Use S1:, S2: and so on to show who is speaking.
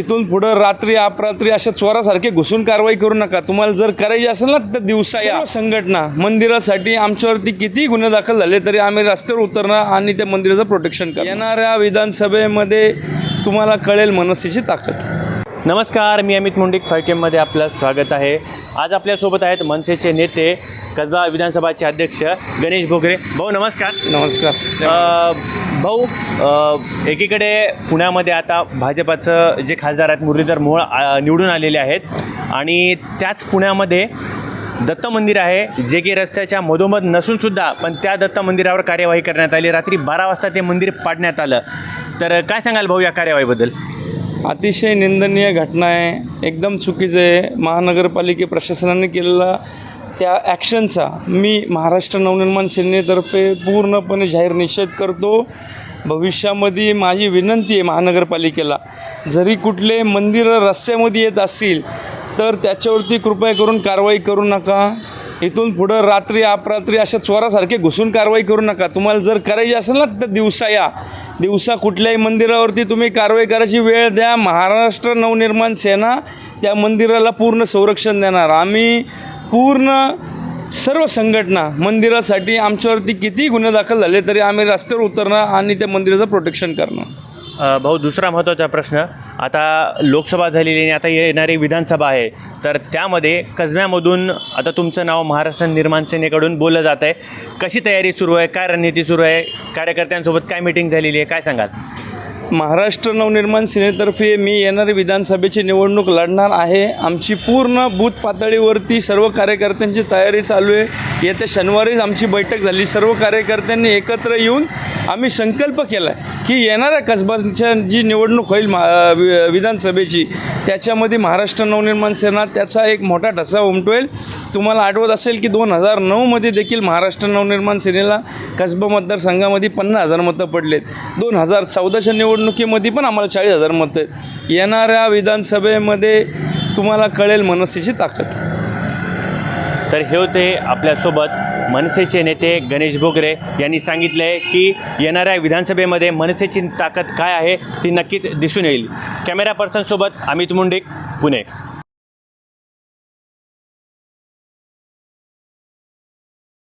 S1: इथून पुढं रात्री अपरात्री अशा चोरासारखे घुसून कारवाई करू नका. तुम्हाला जर करायची असेल ना तर दिवसा या. संघटना मंदिरासाठी आमच्यावरती किती गुन्हे दाखल झाले तरी आम्ही रस्त्यावर उतरणार आणि त्या मंदिराचं प्रोटेक्शन करणार येणाऱ्या विधानसभेमध्ये तुम्हाला कळेल मनसेची ताकद.
S2: नमस्कार मी अमित मुंडिक फायकेममध्ये आपलं स्वागत आहे. आज आपल्यासोबत आहेत मनसेचे नेते कसबा विधानसभाचे अध्यक्ष गणेश भोगरे. भाऊ नमस्कार.
S1: नमस्कार.
S2: भाऊ एकीकडे पुण्यामध्ये आता भाजपाचं जे खासदार आहेत मुरलीधर मोहोळ निवडून आलेले आहेत. आणि त्याच पुण्यामध्ये दत्त मंदिर आहे जे की रस्त्याच्या मधोमध नसूनसुद्धा पण त्या दत्त मंदिरावर कार्यवाही करण्यात आली. रात्री बारा वाजता ते मंदिर पाडण्यात आलं. तर काय सांगाल भाऊ या कार्यवाहीबद्दल?
S1: अतिशय निंदनीय घटना आहे. एकदम चुकीचं आहे. महानगरपालिके प्रशासनाने केलेला त्या ॲक्शनचा मी महाराष्ट्र नवनिर्माण सेनेतर्फे पूर्णपणे जाहीर निषेध करतो. भविष्यामध्ये माझी विनंती आहे महानगरपालिकेला जरी कुठले मंदिरं रस्त्यामध्ये येत असतील तर त्याच्यावरती कृपया करून कारवाई करू नका. इथून पुढं रात्री अपरात्री अशा चोरासारखे घुसून कारवाई करू नका. तुम्हाला जर करायची असेल ना तर दिवसा या. दिवसा कुठल्याही मंदिरावरती तुम्ही कारवाई करायची वेळ द्या. महाराष्ट्र नवनिर्माण सेना त्या मंदिराला पूर्ण संरक्षण देणार. आम्ही पूर्ण सर्व संघटना मंदिरासाठी आमच्यावरती किती गुन्हे दाखल झाले तरी आम्ही रस्त्यावर उतरणार आणि त्या मंदिराचं प्रोटेक्शन करणार.
S2: भाऊ दुसरा महत्त्वाचा प्रश्न. आता लोकसभा झालेली आणि आता येणारी विधानसभा आहे. तर त्यामध्ये कसब्यामधून आता तुमचं नाव महाराष्ट्र निर्माण सेनेकडून बोललं जात आहे. कशी तयारी सुरू आहे? काय रणनीती सुरू आहे? कार्यकर्त्यांसोबत काय मिटिंग झालेली आहे? काय सांगाल?
S1: महाराष्ट्र नवनिर्माण सेनेतर्फे मी येणारी विधानसभेची निवडणूक लढणार आहे. आमची पूर्ण बूथ पातळीवरती सर्व कार्यकर्त्यांची तयारी चालू आहे. येत्या शनिवारीच आमची बैठक झाली. सर्व कार्यकर्त्यांनी एकत्र येऊन आम्ही संकल्प केला आहे की येणाऱ्या कसबांच्या जी निवडणूक होईल मा विधानसभेची त्याच्यामध्ये महाराष्ट्र नवनिर्माण सेना त्याचा एक मोठा ठसा उमटवेल. तुम्हाला आठवत असेल की दोन हजार नऊमध्ये देखील महाराष्ट्र नवनिर्माण सेनेला कसबा मतदारसंघामध्ये पन्नास हजार मतं पडलेत. दोन हजार चौदाच्या निवडणुकीमध्ये पण आम्हाला चाळीस हजार मतं आहेत. येणाऱ्या विधानसभेमध्ये तुम्हाला कळेल मनसेची ताकद.
S2: तर हे होते आपल्यासोबत मनसेचे नेते गणेश बोगरे यांनी सांगितलं आहे की येणाऱ्या विधानसभेमध्ये मनसेची ताकद काय आहे ती नक्कीच दिसून येईल. कॅमेरा पर्सनसोबत अमित मुंडिक पुणे.